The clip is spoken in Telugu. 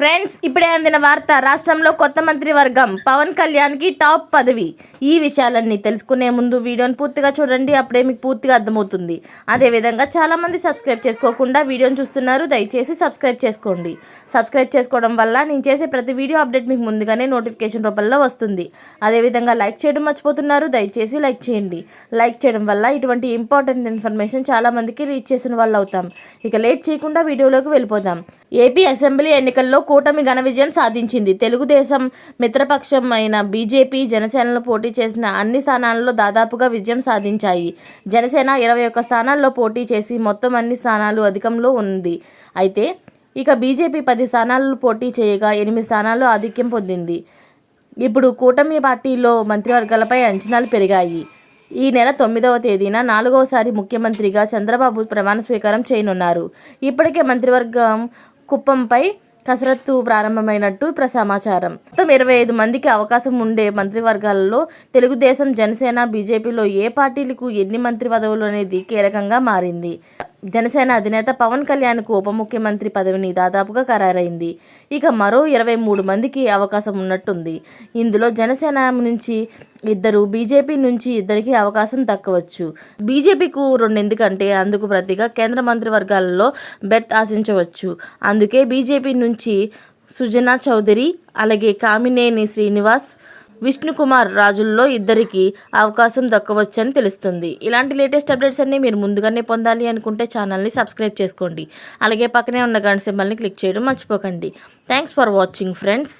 ఫ్రెండ్స్ ఇప్పుడే అందిన వార్త రాష్ట్రంలో కొత్త మంత్రివర్గం పవన్ కళ్యాణ్కి టాప్ పదవి. ఈ విషయాలన్నీ తెలుసుకునే ముందు వీడియోని పూర్తిగా చూడండి అప్పుడే మీకు పూర్తిగా అర్థమవుతుంది. అదేవిధంగా చాలామంది సబ్స్క్రైబ్ చేసుకోకుండా వీడియోని చూస్తున్నారు దయచేసి సబ్స్క్రైబ్ చేసుకోండి. సబ్స్క్రైబ్ చేసుకోవడం వల్ల నేను చేసే ప్రతి వీడియో అప్డేట్ మీకు ముందుగానే నోటిఫికేషన్ రూపంలో వస్తుంది. అదేవిధంగా లైక్ చేయడం మర్చిపోతున్నారు దయచేసి లైక్ చేయండి. లైక్ చేయడం వల్ల ఇటువంటి ఇంపార్టెంట్ ఇన్ఫర్మేషన్ చాలామందికి రీచ్ చేసిన వాళ్ళు అవుతాం ఇక లేట్ చేయకుండా వీడియోలోకి వెళ్ళిపోదాం. ఏపీ అసెంబ్లీ ఎన్నికల్లో కూటమి ఘన విజయం సాధించింది. తెలుగుదేశం మిత్రపక్షం అయిన బీజేపీ జనసేనలో పోటీ చేసిన అన్ని స్థానాల్లో దాదాపుగా విజయం సాధించాయి. జనసేన ఇరవై ఒక్క స్థానాల్లో పోటీ చేసి మొత్తం అన్ని స్థానాలు అధికంలో ఉంది. అయితే ఇక బీజేపీ పది స్థానాలు పోటీ చేయగా ఎనిమిది స్థానాల్లో ఆధిక్యం పొందింది. ఇప్పుడు కూటమి పార్టీలో మంత్రివర్గాలపై అంచనాలు పెరిగాయి. ఈ నెల తొమ్మిదవ తేదీన నాలుగవసారి ముఖ్యమంత్రిగా చంద్రబాబు ప్రమాణ స్వీకారం చేయనున్నారు. ఇప్పటికే మంత్రివర్గం కుప్పంపై కసరత్తు ప్రారంభమైనట్టు సమాచారం మొత్తం ఇరవై ఐదు మందికి అవకాశం ఉండే మంత్రివర్గాలలో తెలుగుదేశం జనసేన బీజేపీలో ఏ పార్టీలకు ఎన్ని మంత్రి పదవులు అనేది కీలకంగా మారింది. జనసేన అధినేత పవన్ కళ్యాణ్కు ఉప ముఖ్యమంత్రి పదవిని దాదాపుగా ఖరారైంది. ఇక మరో ఇరవై మూడు మందికి అవకాశం ఉన్నట్టుంది. ఇందులో జనసేన నుంచి ఇద్దరు బీజేపీ నుంచి ఇద్దరికి అవకాశం దక్కవచ్చు. బీజేపీకు రెండెందుకంటే అందుకు ప్రతిగా కేంద్ర మంత్రివర్గాలలో బెర్త్ ఆశించవచ్చు. అందుకే బీజేపీ నుంచి సుజనా చౌదరి అలాగే కామినేని శ్రీనివాస్ విష్ణుకుమార్ రాజుల్లో ఇద్దరికి అవకాశం దక్కవచ్చని తెలుస్తుంది. ఇలాంటి లేటెస్ట్ అప్డేట్స్ అన్నీ మీరు ముందుగానే పొందాలి అనుకుంటే ఛానల్ని సబ్స్క్రైబ్ చేసుకోండి. అలాగే పక్కనే ఉన్న గంట సింబల్ని క్లిక్ చేయడం మర్చిపోకండి. Thanks for watching friends.